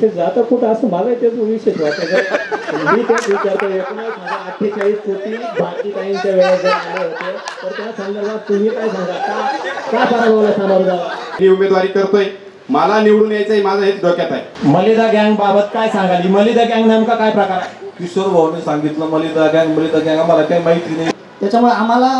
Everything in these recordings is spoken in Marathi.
विषय जाता कुठं असं मला तेच विशेष वाटतं मी तेच विचारतो एकोणास हजार अठ्ठेचाळीस कोटी भारतीताईंच्या वेळेस जर आले होते तर त्या संदर्भात तुम्ही काय सांगा? का का पराभवाला सामोरं जावं? मी उमेदवारी करतोय. मला निवडून यायचंय माझं हेच डोक्यात आहे. मलिदा गँग बाबत काय सांगाल? ही मलिदा गँग नेमका काय प्रकार आहे? किशोर भाऊने सांगितलं मलिदा गँग मलिदा गँग आम्हाला काही माहिती नाही. त्याच्यामुळे आम्हाला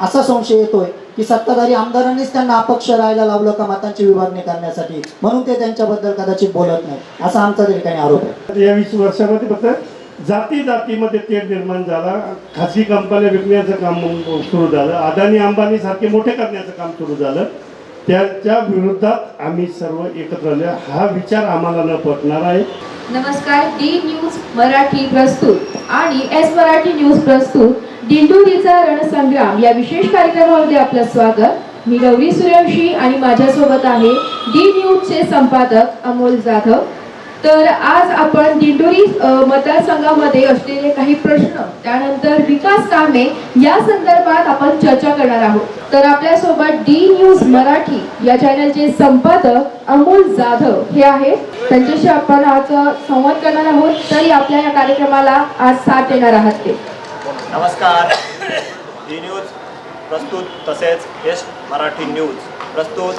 असा संशय येतोय की सत्ताधारी आमदारांनीच त्यांना अपक्ष राहायला लावलं का मतांची विभागणी करण्यासाठी? म्हणून ते त्यांच्याबद्दल कदाचित बोलत नाही असा आमचा तरी काही आरोप आहे. या वीस वर्षामध्ये फक्त जाती जातीमध्ये तेढ निर्माण झाला. खाजगी कंपन्या विकण्याचं काम सुरू झालं. अदानी अंबानी सारखे मोठे करण्याचं काम सुरू झालं. त्याच्या विरोधात आम्ही सर्व एकत्र आले. हा विचार आम्हाला न पटणार आहे. नमस्कार. डी न्यूज मराठी प्रस्तुत आणि एस मराठी न्यूज प्रस्तुत. दिंडोरीचा रणसंग्राम या विशेष कार्यक्रमामध्ये आपलं स्वागत. मी गौरी सूर्यवंशी आणि माझ्यासोबत आहे डी न्यूजचे संपादक अमोल जाधव. तर आज आपण दिंडोरी मतदारसंघामध्ये असलेले काही प्रश्न त्यानंतर विकास कामे या संदर्भात आपण चर्चा करणार आहोत. तर आपल्यासोबत डी न्यूज मराठी या चॅनलचे संपादक अमोल जाधव हे आहेत. त्यांच्याशी आपण आज संवाद करणार आहोत. तरी आपल्या या कार्यक्रमाला आज साथ देणार आहात ते. नमस्कार. डी न्यूज प्रस्तुत तसेच एस मराठी न्यूज प्रस्तुत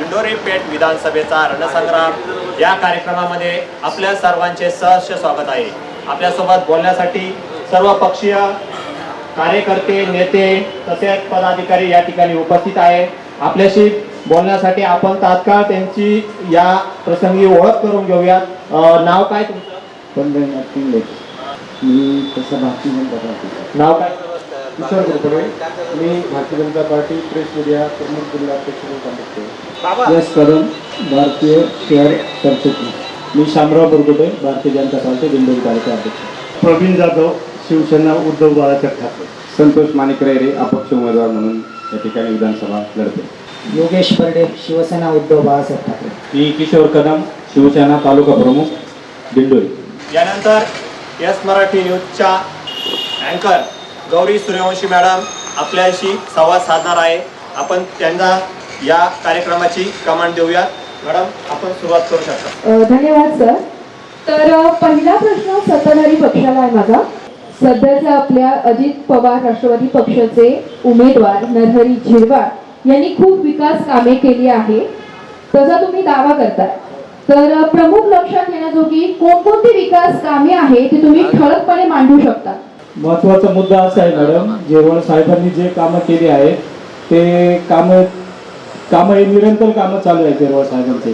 इंडोरी पेठ विधानसभेचा रणसंग्राम. या कार्यक्रमामध्ये आपल्या सर्वांचे सहर्ष स्वागत आहे. आपल्यासोबत बोलण्यासाठी सर्व पक्षीय कार्यकर्ते नेते तसेच पदाधिकारी या ठिकाणी उपस्थित आहे. आपल्याशी बोलण्यासाठी आपण तात्काळ त्यांची या प्रसंगी ओळख करून घेऊयात. नाव काय तुमचं? मी तसं भारतीय जनता पार्टी नाव काय? किशोर कुलकर्णी मी Bharatiya Janata party press media प्रमुख जिल्हा अध्यक्ष यश कदम भारतीय शेअर सरचिटणीस मी शामराव बुरगुटे भारतीय जनता पार्टी दिंडोरी तालुका अध्यक्ष. प्रवीण जाधव शिवसेना उद्धव बाळासाहेब ठाकरे. संतोष माणिक रे अपक्ष उमेदवार म्हणून या ठिकाणी विधानसभा लढते. योगेश बर्डे शिवसेना उद्धव बाळासाहेब ठाकरे. मी किशोर कदम शिवसेना तालुका प्रमुख दिंडोरी. यानंतर एस मराठी न्यूजच्या अँकर गौरी सूर्यवंशी मॅडम आपल्याशी संवाद साधणार आहे. आपण त्यांना या कार्यक्रमाची कमांड देऊयात मॅडम आपण सुरुवात करू शकता. धन्यवाद सर तर पहिला प्रश्न सत्ताधारी पक्षाला आहे माझा सध्याच्या आपल्या अजित पवार राष्ट्रवादी पक्षाचे उमेदवार नरहरी झिरवाळ यांनी खूप विकास कामे केली आहे. तसा तुम्ही दावा करताय. तर प्रमुख लक्षात घेण्याजोगी कोणकोणती विकास कामे आहे ती तुम्ही ठळकपणे मांडू शकता? महत्त्वाचा मुद्दा असा आहे मॅडम जेवळ साहेबांनी जे कामं केली आहेत ते कामं कामं हे निरंतर कामं चालू आहेत जेवळ साहेबांचे.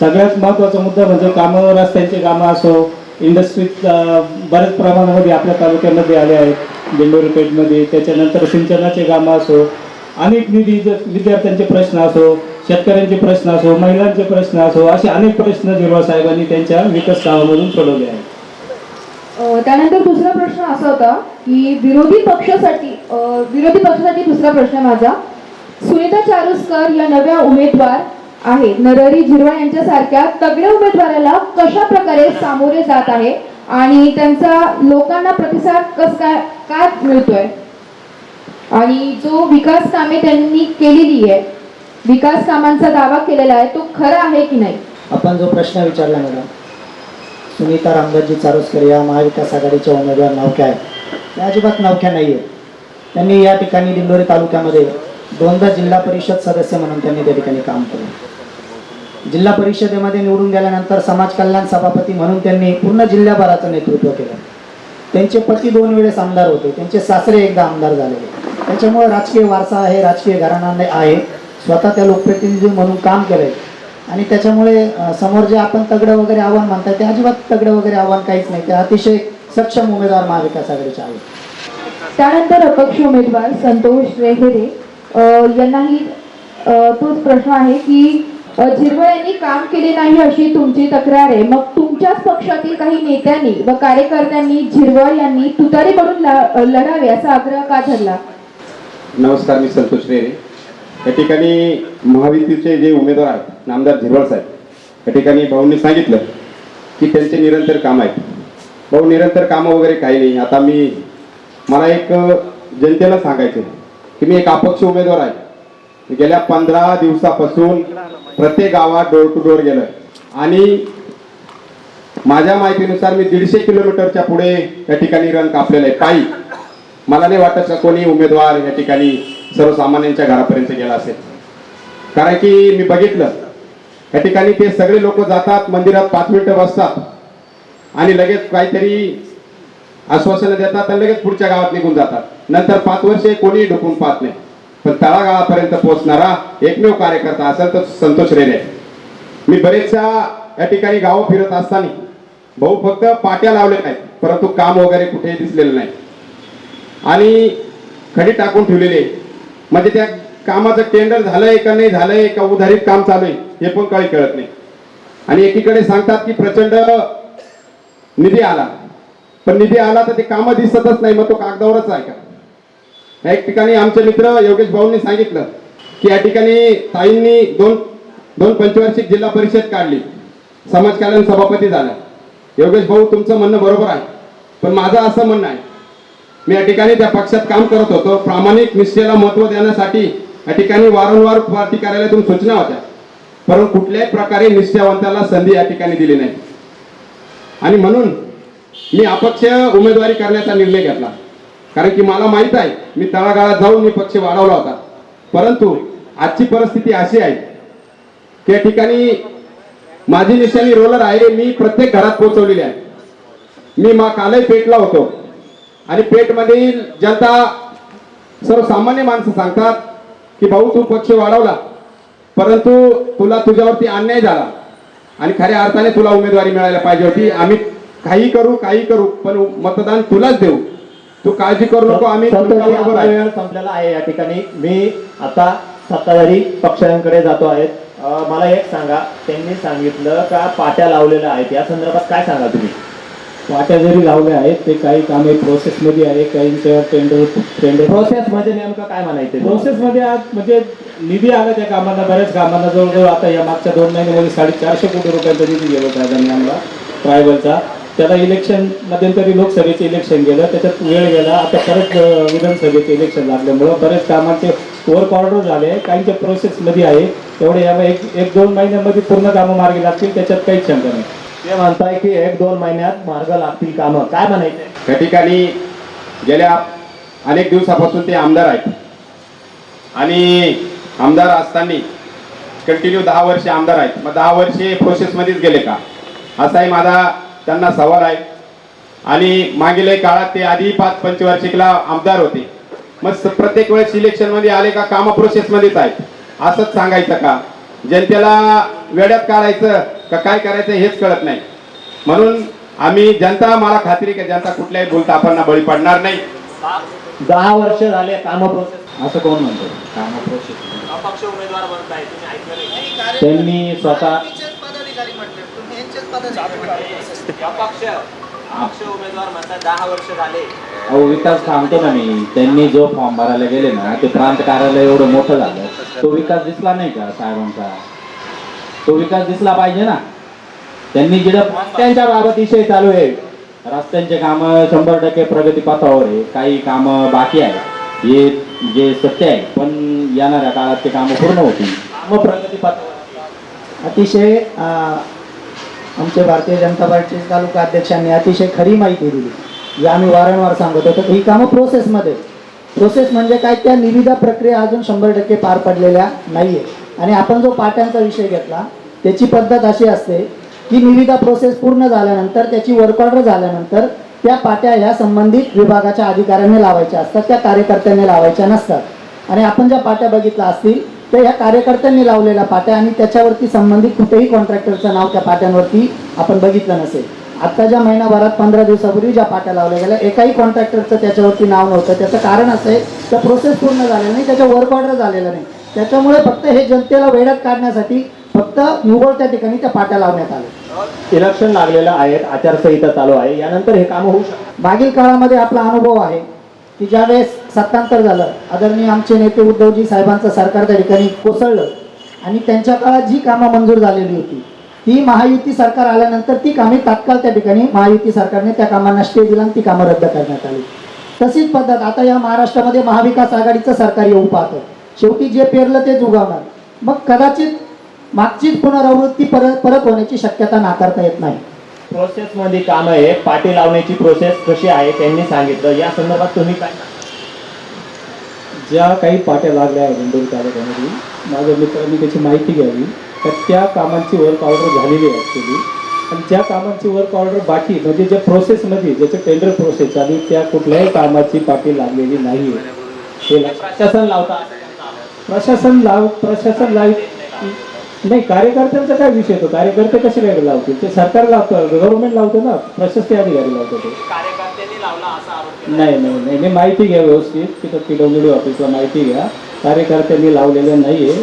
सगळ्यात महत्त्वाचा मुद्दा म्हणजे कामं रस्त्यांचे कामं असो इंडस्ट्रीत बऱ्याच प्रमाणामध्ये आपल्या तालुक्यामध्ये आले आहेत बेंडोरी पेठमध्ये त्याच्यानंतर सिंचनाचे कामं असो अनेक निधी विद्यार्थ्यांचे प्रश्न असो शेतकऱ्यांचे प्रश्न असो महिलांचे प्रश्न असो असे अनेक प्रश्न जिरवा साहेबांनी त्यांच्या विकास कामामधून सोडवले आहेत. त्यानंतर दुसरा प्रश्न असा होता की विरोधी पक्षासाठी विरोधी पक्षासाठी दुसरा प्रश्न माझा. सुनीता चारुस्कर या नव्या उमेदवार आहेत. नरहरी झिरवा यांच्यासारख्या तगड्या उमेदवाराला कशा प्रकारे सामोरे जात आहे आणि त्यांचा लोकांना प्रतिसाद कस काय काय मिळतोय? आणि जो विकास कामे त्यांनी केलेली आहे विकास कामांचा दावा केलेला आहे तो खरा आहे की नाही? आपण जो प्रश्न विचारला मॅडम सुनीता रामदासजी चारोस्कर या महाविकास आघाडीच्या उमेदवार नवख्या आहेत. त्या अजिबात नवख्या नाही आहेत त्यांनी या ठिकाणी दिंडोरी तालुक्यामध्ये दोनदा जिल्हा परिषद सदस्य म्हणून त्यांनी त्या ठिकाणी काम केलं. जिल्हा परिषदेमध्ये निवडून गेल्यानंतर समाज कल्याण सभापती म्हणून त्यांनी पूर्ण जिल्ह्याभराचं नेतृत्व केलं. त्यांचे पती दोन वेळेस आमदार होते. त्यांचे सासरे एकदा आमदार झालेले. त्याच्यामुळे राजकीय वारसा आहे राजकीय घराणा आहे. स्वतः त्या लोकप्रतिनिधी म्हणून काम केलंय आणि त्याच्यामुळे समोर जे आपण तगडं वगैरे आव्हान म्हणताय ते अजिबात तगडं वगैरे आव्हान काहीच नाही. ते अतिशय सक्षम उमेदवार महाविकास आघाडीचे आहेत. त्यानंतर अपक्ष उमेदवार संतोष रेहेरे यांनाही तोच प्रश्न आहे की झिरवळ यांनी काम केले नाही अशी तुमची तक्रार आहे. मग तुमच्याच पक्षातील काही नेत्यांनी व कार्यकर्त्यांनी झिरवळ यांनी तुतारीकडून ल- लढावे असा आग्रह का धरला? नमस्कार मी संतोष रेरे या ठिकाणी महायुतीचे जे उमेदवार आहेत नामदार झिरवाळ साहेब या ठिकाणी भाऊंनी सांगितलं की त्यांचे निरंतर काम आहेत. भाऊ निरंतर कामं वगैरे काही नाही. आता मी मला एक जनतेला सांगायचं की मी एक अपक्ष उमेदवार आहे. गेल्या पंधरा दिवसापासून प्रत्येक गावात डोर टू डोर गेलं आणि माझ्या माहितीनुसार मी दीडशे किलोमीटरच्या पुढे या ठिकाणी रन कापलेलं आहे. काही. मला नाही वाटत का कोणी उमेदवार या ठिकाणी सर्वसामान्यांच्या घरापर्यंत गेला असेल. कारण की मी बघितलं या ठिकाणी ते सगळे लोक जातात मंदिरात पाच मिनिटं बसतात आणि लगेच काहीतरी आश्वासनं देतात आणि लगेच पुढच्या गावात निघून जातात. नंतर पाच वर्षे कोणीही ढुकून पाहत नाही. पण तळागाळापर्यंत पोहोचणारा एकमेव कार्यकर्ता असेल तर संतोष रेरे मी बरेचशा या ठिकाणी गावं फिरत असताना भाऊ फक्त पाट्या लावले नाहीत परंतु काम वगैरे कुठेही दिसलेलं नाही. आणि खडी टाकून ठेवलेले म्हणजे त्या कामाचं टेंडर झालंय का नाही झालंय का उधारीत काम चालू आहे हे पण काही कळत नाही. आणि एकीकडे सांगतात की प्रचंड निधी आला. पण निधी आला तर ते कामं दिसतच नाही मग तो कागदावरच आहे का? एक ठिकाणी आमचे मित्र योगेश भाऊंनी सांगितलं की या ठिकाणी ताईंनी दोन दोन पंचवार्षिक जिल्हा परिषद काढली. समाज कल्याण सभापती झाला योगेश भाऊ तुमचं म्हणणं बरोबर आहे. पण माझं असं म्हणणं आहे मी या ठिकाणी त्या पक्षात काम करत होतो प्रामाणिक निश्चयाला महत्त्व देण्यासाठी या ठिकाणी वारंवार पार्टी कार्यालयातून सूचना होत्या. परंतु कुठल्याही प्रकारे निष्ठावंताला संधी या ठिकाणी दिली नाही. आणि म्हणून मी अपक्ष उमेदवारी करण्याचा निर्णय घेतला. कारण की मला माहीत आहे मी तळागाळात जाऊन मी पक्ष वाढवला होता. परंतु आजची परिस्थिती अशी आहे की या ठिकाणी माझी निशाणी रोलर आहे मी प्रत्येक घरात पोहोचवलेली आहे. मी मा कालही पेटला होतो. आणि पेठमधील जनता सर्वसामान्य माणसं सांगतात की भाऊ तू पक्ष वाढवला परंतु तुला तुझ्यावरती अन्याय झाला आणि खऱ्या अर्थाने तुला उमेदवारी मिळायला पाहिजे होती. आम्ही काही करू काही करू पण मतदान तुलाच देऊ. तू काळजी करू नको आम्ही संपलेला आहे या ठिकाणी. मी आता सत्ताधारी पक्षांकडे जातो आहे. मला एक सांगा. त्यांनी सांगितलं का पाट्या लावलेल्या आहेत? या संदर्भात काय सांगा तुम्ही? वाट्या जरी लावल्या आहेत ते काही कामे प्रोसेसमध्ये आहे काहींच्या टेंडर टेंडर प्रोसेस म्हणजे नेमकं काय म्हणायचं प्रोसेसमध्ये आज म्हणजे निधी आला त्या कामांना बऱ्याच कामांना जवळजवळ आता या मागच्या दोन महिन्यामध्ये साडेचारशे कोटी रुपयांचा निधी गेलो साहेबांनी आम्हाला ट्रायबलचा. त्याला इलेक्शन मध्यंतरी लोकसभेचे इलेक्शन गेलं त्याच्यात वेळ गेला आता परत विधानसभेचे इलेक्शन लागल्यामुळं बरेच कामांचे वर्क ऑर्डर झाले काहींच्या प्रोसेसमध्ये आहे तेवढे या एक एक दोन महिन्यामध्ये पूर्ण कामं मार्गी लागतील त्याच्यात काहीच शंका नाही. ते म्हणताय की एक दोन महिन्यात मार्ग लागतील कामं. काय म्हणायचं? त्या ठिकाणी गेल्या अनेक दिवसापासून ते आमदार आहेत. आणि आमदार असताना कंटिन्यू दहा वर्षे आमदार आहेत. मग दहा वर्षे प्रोसेसमध्येच गेले का? असाही माझा त्यांना सवाल आहे. आणि मागील काळात ते आधी पाच पंचवार्षिकला आमदार होते. मग प्रत्येक वेळेस इलेक्शनमध्ये आले का? कामं प्रोसेसमध्येच आहेत. असंच सांगायचं का? जनतेला वेड्यात काढायचं का काय करायचं हेच कळत नाही. म्हणून आम्ही जनता मला खात्री की जनता कुठल्याही भूलतापांना बळी पडणार नाही. दहा वर्ष झाले कामं प्रोसेस असं कोण म्हणतो? कामं प्रोसेस उमेदवार त्यांनी स्वतः अहो विकास सांगतो ना मी. त्यांनी जो फॉर्म भरायला गेले ना ते प्रांत कार्यालय एवढं मोठं झालं. तो विकास दिसला नाही का साहेबांचा? तो विकास दिसला पाहिजे ना. त्यांनी जिथं रस्त्यांच्या बाबत विषय चालू आहे. रस्त्यांचे काम शंभर टक्के प्रगतीपथावर आहे. काही काम बाकी आहे हे जे सत्य आहे पण येणाऱ्या काळात ते कामं पूर्ण होतील. कामं प्रगतीपथावर अतिशय आमचे भारतीय जनता पार्टीचे तालुका अध्यक्षांनी अतिशय खरी माहिती दिली. जे आम्ही वारंवार सांगत होतो ही कामं प्रोसेसमध्ये प्रोसेस म्हणजे काय? त्या निविदा प्रक्रिया अजून शंभर टक्के पार पडलेल्या नाही आहे आणि आपण जो पाट्यांचा विषय घेतला त्याची पद्धत अशी असते की निविदा प्रोसेस पूर्ण झाल्यानंतर त्याची वर्क ऑर्डर झाल्यानंतर त्या पाट्या ह्या संबंधित विभागाच्या अधिकाऱ्यांनी लावायच्या असतात त्या कार्यकर्त्यांनी लावायच्या नसतात. आणि आपण ज्या पाट्या बघितल्या असतील त्या ह्या कार्यकर्त्यांनी लावलेल्या पाट्या आणि त्याच्यावरती संबंधित कुठेही कॉन्ट्रॅक्टरचं नाव त्या पाट्यांवरती आपण बघितलं नसेल. आता ज्या महिनाभरात पंधरा दिवसापूर्वी ज्या पाट्या लावल्या गेल्या एकाही कॉन्ट्रॅक्टरचं त्याच्यावरती नाव नव्हतं. त्याचं कारण असं आहे तर प्रोसेस पूर्ण झालेलं नाही त्याच्या वर्क ऑर्डर झालेलं नाही. त्याच्यामुळे फक्त हे जनतेला वेळात काढण्यासाठी फक्त निव्वळ त्या ठिकाणी त्या पाट्या लावण्यात आल्या. इलेक्शन लागलेलं आहे आचारसंहिता चालू आहे यानंतर हे कामं होऊ शकतात. मागील काळामध्ये आपला अनुभव आहे की ज्यावेळेस सत्तांतर झालं आदरणीय आमचे नेते उद्धवजी साहेबांचं सरकार त्या ठिकाणी कोसळलं आणि त्यांच्या काळात जी कामं मंजूर झालेली होती ती महायुती सरकार आल्यानंतर ती कामे तात्काळ त्या ठिकाणी महायुती सरकारने त्या कामांना स्टे दिला आणि ती कामं रद्द करण्यात आली. तशीच पद्धत आता या महाराष्ट्रामध्ये महाविकास आघाडीचं सरकार येऊ पाहतं. शेवटी जे पेरलं तेच उगवणार मग कदाचित मागचीच पुनरावृत्ती परत परत होण्याची शक्यता नाकारता येत नाही. प्रोसेस मध्ये काम आहे. पाटी लावण्याची प्रोसेस कशी आहे त्यांनी सांगितलं. या संदर्भात तुम्ही काय? ज्या काही पाट्या लागल्या आहेत इंदोर तालुक्यामध्ये माझ्या मित्रांनी त्याची माहिती घ्यावी. तर त्या कामांची वर्क ऑर्डर झालेली आहे ॲक्च्युली आणि ज्या कामांची वर्क ऑर्डर बाकी म्हणजे ज्या प्रोसेसमध्ये ज्याचं टेंडर प्रोसेस आहे, त्या कुठल्याही कामाची पाटी लागलेली नाही आहे हे प्रशासन लावता प्रशासन लाव प्रशासन लाव नाही कार्यकर्त्यांचा काय विषय तो? कार्यकर्ते कसे काय लावतील? ते सरकार लावतं गव्हर्नमेंट लावतं ना? प्रशासकीय अधिकारी लावतो ते. नाही नाही नाही. नाही माहिती घ्या व्यवस्थित. तिथं पी डब्ल्यू डी ऑफिसला माहिती घ्या. कार्यकर्त्यांनी लावलेलं नाही आहे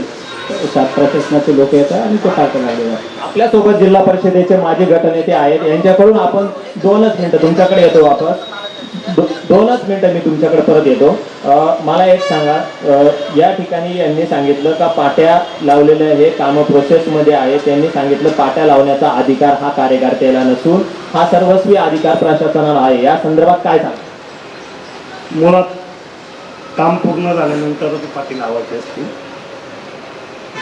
प्रशासनाचे लोक येतात आणि ते पाठं लागलेलं आपल्यासोबत जिल्हा परिषदेचे माजी गटनेते आहेत. यांच्याकडून आपण दोनच मिनटं तुमच्याकडे येतो वापस. दोनच मिनटं मी तुमच्याकडे परत येतो. मला एक सांगा. या ठिकाणी यांनी सांगितलं का पाट्या लावलेल्या हे काम प्रोसेसमध्ये आहे त्यांनी सांगितलं पाट्या लावण्याचा अधिकार हा कार्यकर्त्याला नसून हा सर्वस्वी अधिकार प्रशासनाला आहे. या संदर्भात काय सांग? मुळात काम पूर्ण झाल्यानंतरच पाटी लावायची असतील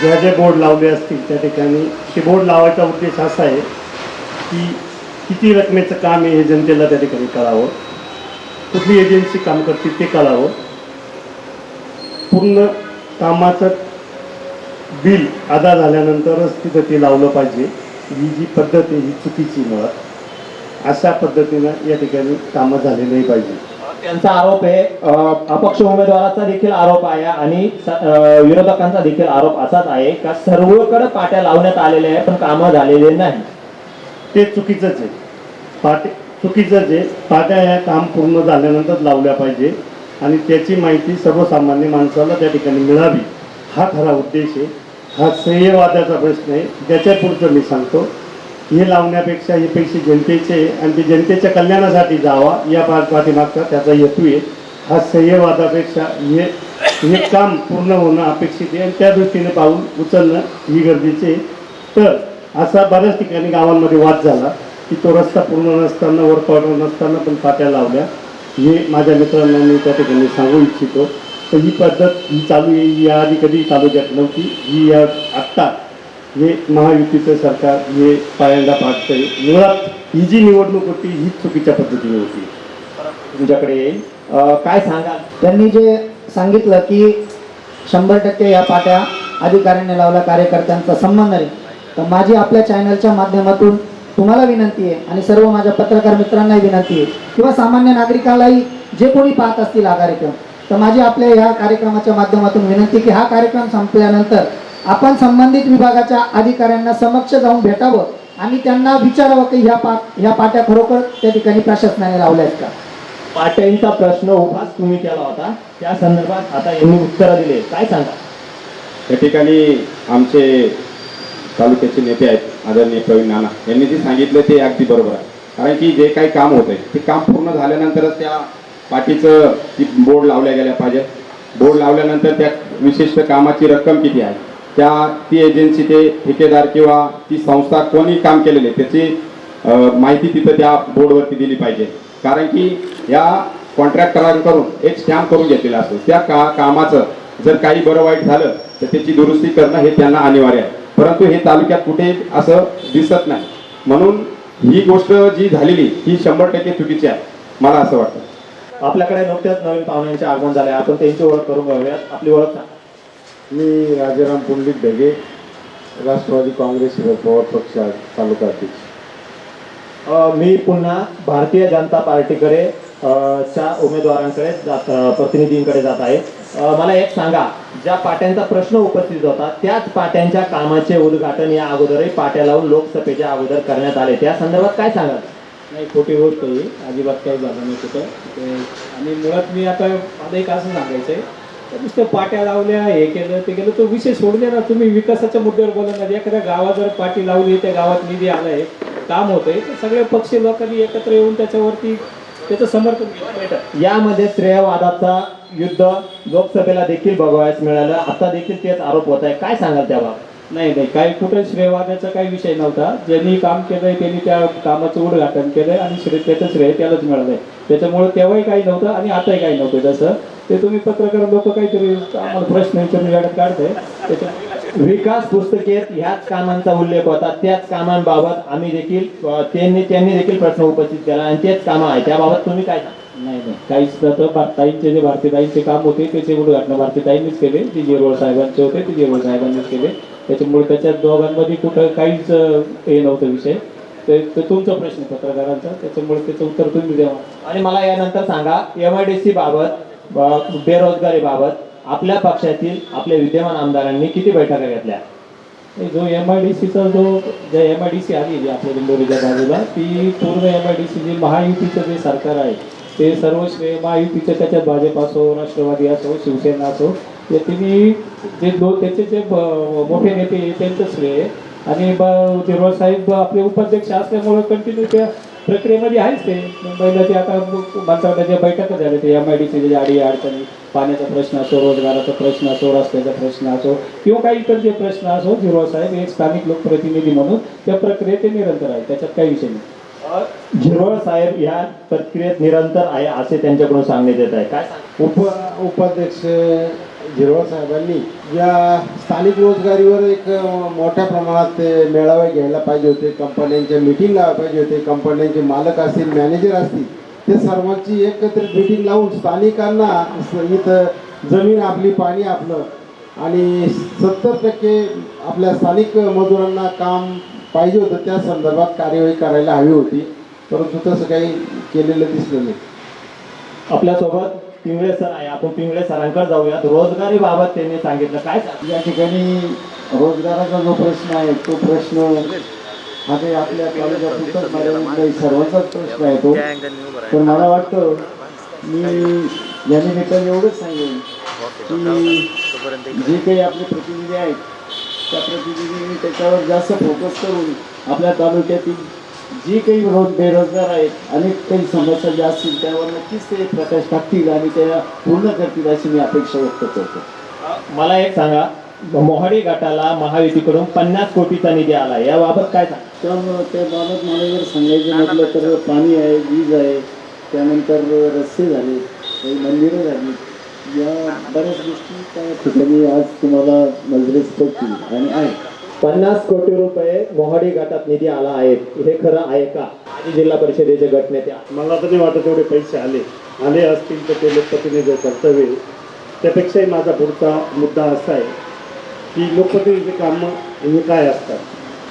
ज्या ज्या बोर्ड लावले असतील त्या ठिकाणी ते बोर्ड लावायचा उद्देश असा आहे की किती रकमेचं काम आहे हे जनतेला त्या ठिकाणी कळावं. कुठली एजन्सी काम करते ते कळावं. पूर्ण कामाचं बिल अदा झाल्यानंतरच तिथं ते लावलं पाहिजे. ही जी पद्धत आहे ही चुकीची मुळात. अशा पद्धतीनं या ठिकाणी कामं झाले नाही पाहिजे. त्यांचा आरोप आहे. अपक्ष उमेदवाराचा देखील आरोप आहे आणि विरोधकांचा देखील आरोप असाच आहे का सर्वकडे पाट्या लावण्यात आलेल्या आहे पण कामं झालेले नाही? ते चुकीचंच आहे. पाटे चुकीचंच आहे पाट्या ह्या काम पूर्ण झाल्यानंतर लावल्या पाहिजे आणि त्याची माहिती सर्वसामान्य माणसाला त्या ठिकाणी मिळावी. हा खरा उद्देश आहे. हा सह्यवादाचा प्रश्न आहे. त्याच्या पुढचं मी सांगतो. हे लावण्यापेक्षा हे पैसे जनतेचे आणि ते जनतेच्या कल्याणासाठी जावा या पा पाठीमागचा त्याचा हेतू आहे. हा सह्यवादापेक्षा हे हे काम पूर्ण होणं अपेक्षित आहे आणि त्या दृष्टीने पाऊल उचलणं ही गरजेचे तर असा बऱ्याच ठिकाणी गावांमध्ये वाद झाला की तो रस्ता पूर्ण नसताना वर्क ऑर्डर नसताना पण पाट्या लावल्या. हे माझ्या मित्रांना मी त्या ठिकाणी सांगू इच्छितो. तर ही पद्धत ही चालू आहे. ही याआधी कधी तालुक्यात नव्हती. ही या आत्ता हे महायुतीचं सरकार हे पायांदा पाडतंय मुळात ही जी निवडणूक होती ही चुकीच्या पद्धतीने होती. तुमच्याकडे येईल. काय सांगा त्यांनी जे सांगितलं की शंभर टक्के या पाट्या अधिकाऱ्यांनी लावला कार्यकर्त्यांचा संबंध नाही. तर माझी आपल्या चॅनलच्या माध्यमातून तुम्हाला विनंती आहे आणि सर्व माझ्या पत्रकार मित्रांनाही विनंती आहे किंवा सामान्य नागरिकालाही जे कोणी पाहत असतील हा कार्यक्रम तर माझी आपल्या ह्या कार्यक्रमाच्या माध्यमातून विनंती की हा कार्यक्रम संपल्यानंतर आपण संबंधित विभागाच्या अधिकाऱ्यांना समक्ष जाऊन भेटावं आणि त्यांना विचारावं की ह्या पा ह्या पाट्या खरोखर त्या ठिकाणी प्रशासनाने लावल्या आहेत का? पाट्यांचा प्रश्न उभाच तुम्ही केला होता. त्या संदर्भात आता यांनी उत्तरं दिले काय सांगा? या ठिकाणी आमचे तालुक्याचे नेते आहेत आदरणीय प्रवीण नाना. यांनी जे सांगितलं ते अगदी बरोबर आहे. कारण की जे काही काम होतंय ते काम पूर्ण झाल्यानंतरच त्या पाठीचं ती बोर्ड लावल्या गेल्या पाहिजे बोर्ड लावल्यानंतर त्या विशिष्ट कामाची रक्कम किती आहे? त्या ती एजन्सी ते ठेकेदार किंवा ती संस्था कोणी काम केलेले त्याची माहिती तिथं त्या बोर्डवरती दिली पाहिजे. कारण की या कॉन्ट्रॅक्टरांकडून एक स्टॅम्प करून घेतलेला असतो. त्या का कामाचं जर काही बरं वाईट झालं तर त्याची दुरुस्ती करणं हे त्यांना अनिवार्य आहे. परंतु हे तालुक्यात कुठे असं दिसत नाही. म्हणून ही गोष्ट जी झालेली ही शंभर टक्के चुकीची आहे मला असं वाटतं. आपल्याकडे नुकत्याच नवीन पाहुण्यांचे आगमन झाले. आपण त्यांची ओळख करून घेऊयात आपली ओळख मी राजाराम पुंडलिक ढगे राष्ट्रवादी काँग्रेस पवार पक्ष तालुका अध्यक्ष. मी पुन्हा भारतीय जनता पार्टीकडे च्या उमेदवारांकडे जात प्रतिनिधींकडे जात आहे. मला एक सांगा ज्या पाट्यांचा प्रश्न उपस्थित होता त्याच पाट्यांच्या कामाचे उद्घाटन या अगोदरही पाट्या लावून लोकसभेच्या अगोदर करण्यात आले. त्या संदर्भात काय सांगाल? नाही खोटी गोष्ट ही. अजिबात काही झालं नाही तिथं. ते आणि मुळात मी आता मला एक असं सांगायचं आहे नुसतं पाट्या लावल्या हे केलं ते केलं. तो विषय द्या ना तुम्ही विकासाच्या मुद्द्यावर बोला ना एखाद्या गावात जर पाटी लावली त्या गावात निधी आलाय काम होतंय. तर सगळे पक्षी लोकांनी एकत्र येऊन त्याच्यावरती त्याचं समर्थन केलं. यामध्ये श्रेयवादाचा युद्ध लोकसभेला देखील बघावयास मिळालं. आता देखील तेच आरोप होत आहे. काय सांगाल त्याबाबत? नाही नाही. काही कुठं श्रेयवादाचा काही विषय नव्हता. ज्यांनी काम केलंय त्यांनी त्या कामाचं उद्घाटन केलंय आणि श्रेय त्याचं श्रेय त्यालाच मिळालंय. त्याच्यामुळे तेव्हाही काही नव्हतं आणि आताही काही नव्हतं. तसं ते तुम्ही पत्रकार लोक काहीतरी आम्हाला प्रश्न विचारून गाड्यात काढताय त्याच्या विकास पुस्तकेत ह्याच कामांचा उल्लेख होता. त्याच कामांबाबत आम्ही देखील त्यांनी त्यांनी देखील प्रश्न उपस्थित केला आणि तेच कामं आहे त्याबाबत तुम्ही काय नाही नाही. काहीच ताईंचे जे भारतीताईंचे काम होते त्याचे उद्घाटन भारतीताईंनीच केले. ते जिरवळ साहेबांचे होते ते जिरवळ साहेबांनीच केले. त्याच्यामुळे त्याच्या दोघांमध्ये कुठं काहीच हे नव्हतं विषय. ते तुमचा प्रश्न पत्रकारांचा. त्याच्यामुळे त्याचं उत्तर तुम्ही द्यावा आणि मला यानंतर सांगा एम आय डी सी बाबत बेरोजगारीबाबत आपल्या पक्षातील आपल्या विद्यमान आमदारांनी किती बैठका घेतल्या जो एम आय डी सीचा जो ज्या एम आय डी सी आली जी आपल्या दिंडोरीच्या बाजूला ती पूर्ण एम आय डी सी जे महायुतीचं जे सरकार आहे ते सर्व श्रेय महायुतीचं त्याच्यात भाजप असो राष्ट्रवादी असो शिवसेना असो ते तिन्ही जे दो त्याचे जे मोठे नेते त्यांचं श्रेय आहे. आणि ब साहेब आपले उपाध्यक्ष असल्यामुळं कंटिन्यू त्या प्रक्रियेमध्ये आहेच ते. मुंबईला ते आता मंत्रालयाच्या बैठका झाल्या ते एम आय डी सीचे अडी अडचणी पाण्याचा प्रश्न असो रोजगाराचा प्रश्न असो रस्त्याचा प्रश्न असो किंवा काही इतर जे प्रश्न असो जिरवळ साहेब एक स्थानिक लोकप्रतिनिधी म्हणून त्या प्रक्रियेत ते निरंतर आहे त्याच्यात काही विषय नाही. अ, झिरवळ साहेब या प्रक्रियेत निरंतर आहे असे त्यांच्याकडून सांगण्यात येत आहे. काय? उप उपाध्यक्ष झिरवळ साहेबांनी या स्थानिक रोजगारीवर एक मोठ्या प्रमाणात ते मेळावे घ्यायला पाहिजे होते. कंपन्यांच्या मिटिंग लावायला पाहिजे होते. कंपन्यांचे मालक असतील मॅनेजर असतील ते सर्वांची एकत्रित मिटिंग लावून स्थानिकांना इथं जमीन आपली पाणी आपलं आणि सत्तर टक्के आपल्या स्थानिक मजुरांना काम पाहिजे होतं. त्या संदर्भात कार्यवाही करायला हवी होती. परंतु तसं काही केलेलं दिसलं नाही. आपल्यासोबत पिंगळे सर आहे. आपण पिंगळे सरांकडे जाऊयात. रोजगारी बाबत त्यांनी सांगितलं. काय या ठिकाणी रोजगाराचा जो प्रश्न आहे तो प्रश्न हा काही आपल्या तालुक्यापुरताच नाही सर्वांचाच प्रश्न आहे तो. तर मला वाटतं मी या निमित्ताने एवढंच सांगेन की जे काही आपले प्रतिनिधी आहेत त्या प्रतिनिधींनी त्याच्यावर जास्त फोकस करून आपल्या तालुक्यातील जी काही रोज बेरोजगार आहेत अनेक काही समस्या ज्या असतील त्यावर नक्कीच ते प्रकाश टाकतील आणि त्या पूर्ण करतील अशी मी अपेक्षा व्यक्त करतो. मला एक सांगा मोहाडी गटाला महायुतीकडून पन्नास कोटीचा निधी आला याबाबत काय सांग? त्यामुळं त्या मला जर सांगायचं म्हटलं तर पाणी आहे वीज आहे त्यानंतर रस्ते झाले काही मंदिरं झाली या बऱ्याच गोष्टी त्या ठिकाणी आज तुम्हाला नजरेस पडतील आणि आहे पन्नास कोटी रुपये मोहाडी गटात निधी आला आहे. हे खरं आहे का? माजी जिल्हा परिषदेचे गटनेते. मला तर नाही वाटत एवढे पैसे आले. आले असतील तर ते लोकप्रतिनिधी कर्तव्य त्यापेक्षाही माझा पुढचा मुद्दा असा आहे की लोकप्रतिनिधी कामं हे काय असतात?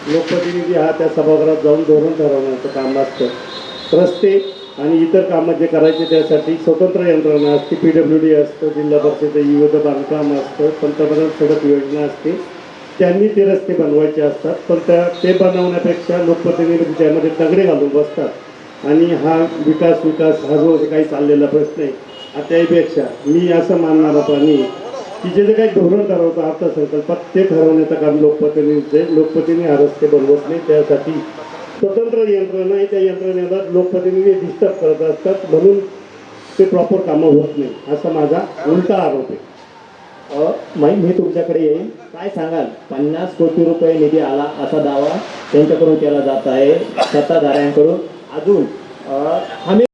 लोकप्रतिनिधी हा त्या सभागृहात जाऊन धोरण ठरवण्याचं काम असतं. रस्ते आणि इतर कामं जे करायचे त्यासाठी स्वतंत्र यंत्रणा असते पी डब्ल्यू डी असतं जिल्हा परिषद विविध बांधकाम असतं पंतप्रधान सडक योजना असते. त्यांनी ते रस्ते बनवायचे असतात पण त्या ते बनवण्यापेक्षा लोकप्रतिनिधी त्यामध्ये दगडे घालून बसतात. आणि हा विकास विकास हा जो काही चाललेला प्रश्न आहे हा त्याहीपेक्षा मी असं मानणारा प्राणी आहे की जे जे काही धोरण ठरवतं अर्थसंकल्पात ते ठरवण्याचं काम लोकप्रतिनिधीचे लोकप्रतिनिधी हा रस्ते बनवत नाही त्यासाठी स्वतंत्र यंत्रणा आहे त्या यंत्रणेला लोकप्रतिनिधी डिस्टर्ब करत असतात म्हणून ते प्रॉपर कामं होत नाही असा माझा उलटा आरोप आहे. अ, मी तुमच्याकडे येईल काय सांगाल? पन्नास कोटी रुपये निधी आला असा दावा त्यांच्याकडून केला जात आहे सत्ताधाऱ्यांकडून. अजून हमी